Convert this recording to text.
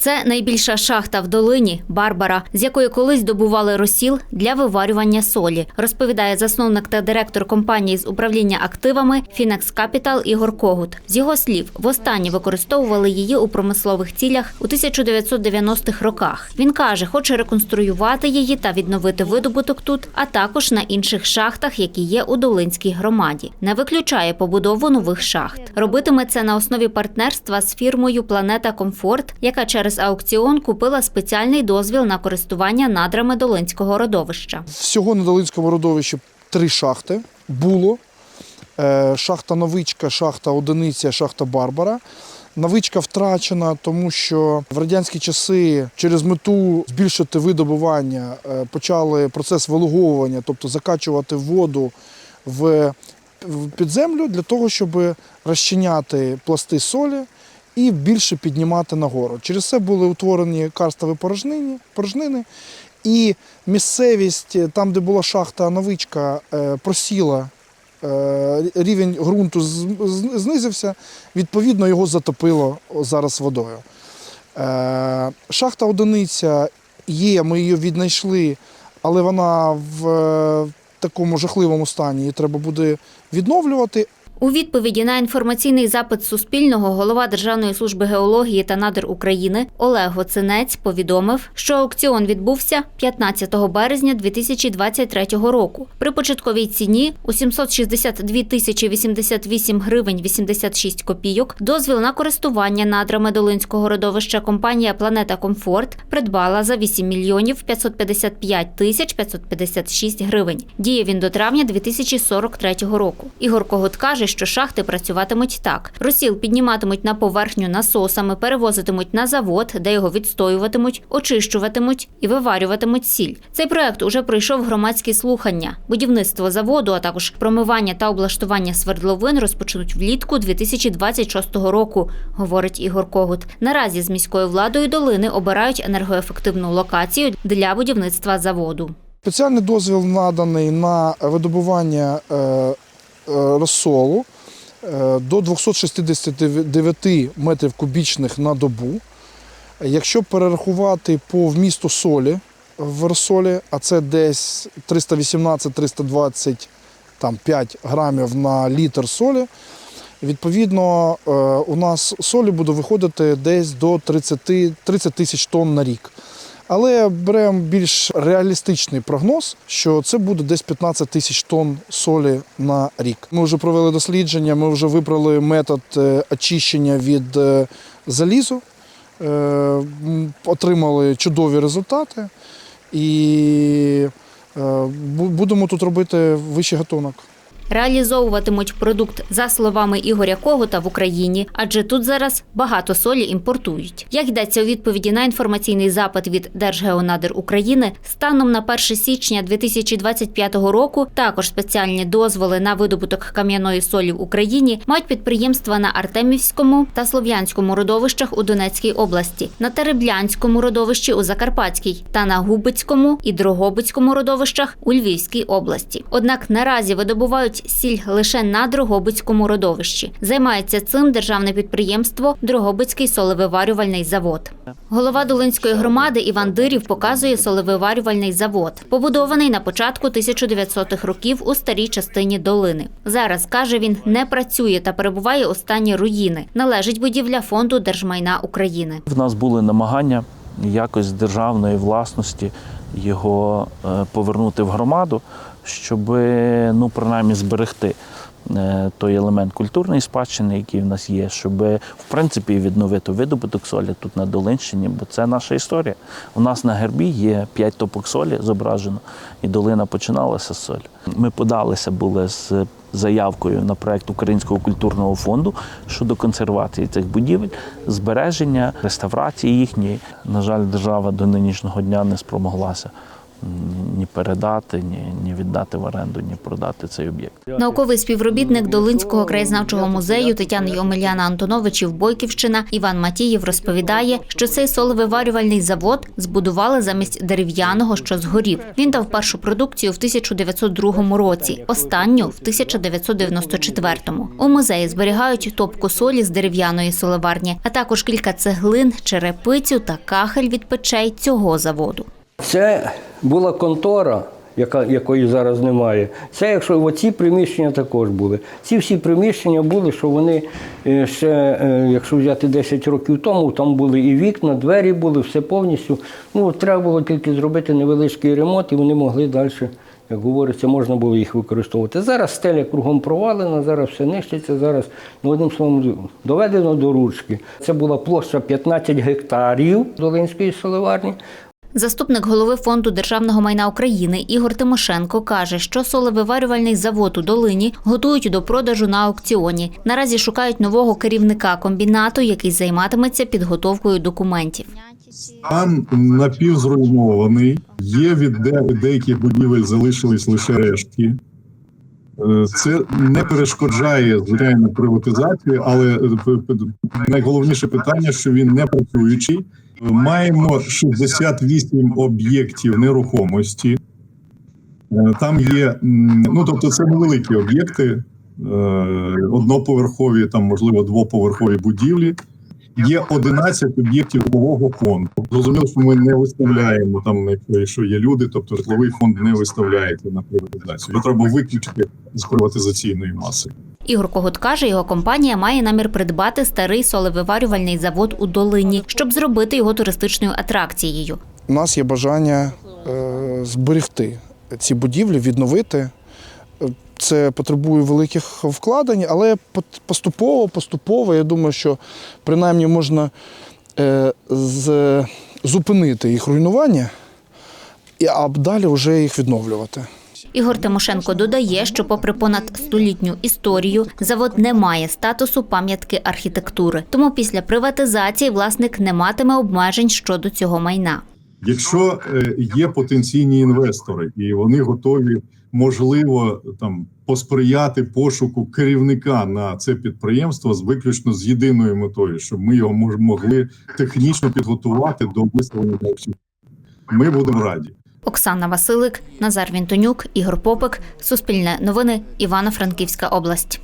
Це найбільша шахта в долині Барбара, з якої колись добували розсіл для виварювання солі, розповідає засновник та директор компанії з управління активами Finex Capital Ігор Когут. З його слів, востаннє використовували її у промислових цілях у 1990-х роках. Він каже, хоче реконструювати її та відновити видобуток тут, а також на інших шахтах, які є у Долинській громаді. Не виключає побудову нових шахт. Робитиме це на основі партнерства з фірмою Планета Комфорт, яка через аукціон купила спеціальний дозвіл на користування надрами Долинського родовища. Всього на Долинському родовищі три шахти було. Е, Шахта Новичка, шахта Одиниця, шахта Барбара. Новичка втрачена, тому що в радянські часи через мету збільшити видобування е, почали процес вилуговування, тобто закачувати воду в підземлю для того, щоб розчиняти пласти солі і більше піднімати нагору. Через це були утворені карстові порожнини, порожнини і місцевість, е, там, де була шахта новичка, е, просіла. е, Рівень ґрунту знизився, відповідно, його затопило зараз водою. Шахта одиниця є, ми її віднайшли, але вона в такому жахливому стані. Її треба буде відновлювати. У відповіді на інформаційний запит Суспільного голова Державної служби геології та надр України Олег Гоцинець повідомив, що аукціон відбувся 15 березня 2023 року. При початковій ціні у 762 тисячі 88 гривень 86 копійок дозвіл на користування надрами Долинського родовища компанія Планета Комфорт придбала за 8 мільйонів 555 тисяч 556 гривень. Діє він до травня 2043 року. Ігор Когут каже, що шахти працюватимуть так: розсіл підніматимуть на поверхню насосами, перевозитимуть на завод, де його відстоюватимуть, очищуватимуть і виварюватимуть сіль. Цей проект уже пройшов громадські слухання. Будівництво заводу, а також промивання та облаштування свердловин розпочнуть влітку 2026 року, говорить Ігор Когут. Наразі з міською владою долини обирають енергоефективну локацію для будівництва заводу. Спеціальний дозвіл наданий на видобування е, розсолу е, до 269 метрів кубічних на добу. Якщо перерахувати по вмісту солі в розсолі, а це десь 318-325 грамів на літр солі, відповідно е, у нас солі буде виходити десь до 30 30 тисяч тонн на рік. Але беремо більш реалістичний прогноз, що це буде десь 15 тисяч тонн солі на рік. Ми вже провели дослідження, ми вже вибрали метод е, очищення від е, залізу, е, отримали чудові результати і будемо тут робити вищий гатунок. Реалізовуватимуть продукт за словами Ігоря Когута в Україні, адже тут зараз багато солі імпортують. Як йдеться у відповіді на інформаційний запит від Держгеонадр України, станом на 1 січня 2025 року також спеціальні дозволи на видобуток кам'яної солі в Україні мають підприємства на Артемівському та Слов'янському родовищах у Донецькій області, на Тереблянському родовищі у Закарпатській та на Губицькому і Дрогобицькому родовищах у Львівській області. Однак наразі видобувають сіль лише на Дрогобицькому родовищі. Займається цим державне підприємство Дрогобицький солевиварювальний завод. Голова Долинської громади Іван Дирів показує солевиварювальний завод, побудований на початку 1900-х років у старій частині долини. Зараз каже він, не працює та перебуває у стані руїни. Належить будівля фонду держмайна України. В нас були намагання якось державної власності його е, повернути в громаду, щоб ну, принаймні зберегти той елемент культурної спадщини, який в нас є, щоб в принципі відновити видобуток солі тут на Долинщині, бо це наша історія. У нас на гербі є п'ять топок солі зображено, і долина починалася з солі. Ми подалися були з заявкою на проект Українського культурного фонду щодо консервації цих будівель, збереження, реставрації їхньої. На жаль, держава до нинішнього дня не спромоглася ні передати, ні, ні віддати в оренду, ні продати цей об'єкт. Науковий співробітник Долинського краєзнавчого музею Тетяна Омеляна Антоновичів Бойківщина Іван Матієв розповідає, що цей соловиварювальний завод збудували замість дерев'яного, що згорів. Він дав першу продукцію в 1902 році, останню в 1994. У музеї зберігають топку солі з дерев'яної соливарні, а також кілька цеглин, черепицю та кахель від печей цього заводу. Це була контора, яка, якої зараз немає. Це якщо оці приміщення також були. Ці всі приміщення були, що вони е, ще, е, якщо взяти 10 років тому, там були і вікна, двері були, все повністю. Ну, треба було тільки зробити невеличкий ремонт, і вони могли далі, як говориться, можна було їх використовувати. Зараз стеля кругом провалена, зараз все нищиться, зараз, ну, одним словом, доведено до ручки. Це була площа 15 гектарів Долинської соливарні. Заступник голови фонду державного майна України Ігор Тимошенко каже, що солевиварювальний завод у Долині готують до продажу на аукціоні. Наразі шукають нового керівника комбінату, який займатиметься підготовкою документів. Стан напівзруйнований. Є від де- деяких будівель залишились лише рештки. Е, Це не перешкоджає звичайно приватизації, але е, найголовніше питання, що він не працюючий. Маємо 68 об'єктів нерухомості. Е, Там є, ну тобто, це невеликі об'єкти, е, одноповерхові, там можливо двоповерхові будівлі. Є 11 об'єктів житлового фонду. Зрозуміло, що ми не виставляємо там, якщо- якщо є люди, тобто житловий фонд не виставляється на приватизацію. Його треба виключити з приватизаційної маси. Ігор Когут каже, його компанія має намір придбати старий солевиварювальний завод у Долині, щоб зробити його туристичною атракцією. У нас є бажання е, зберегти ці будівлі, відновити. Е, Це потребує великих вкладень, але поступово, поступово, я думаю, що принаймні можна е, зупинити їх руйнування, а далі вже їх відновлювати. Ігор Тимошенко додає, що, попри понад столітню історію, завод не має статусу пам'ятки архітектури. Тому після приватизації власник не матиме обмежень щодо цього майна. Якщо е, є потенційні інвестори, і вони готові, можливо, там посприяти пошуку керівника на це підприємство з виключно з єдиною метою, щоб ми його могли технічно підготувати до виставлення. Ми будемо раді. Оксана Василик, Назар Вінтонюк, Ігор Попик, Суспільне новини, Івано-Франківська область.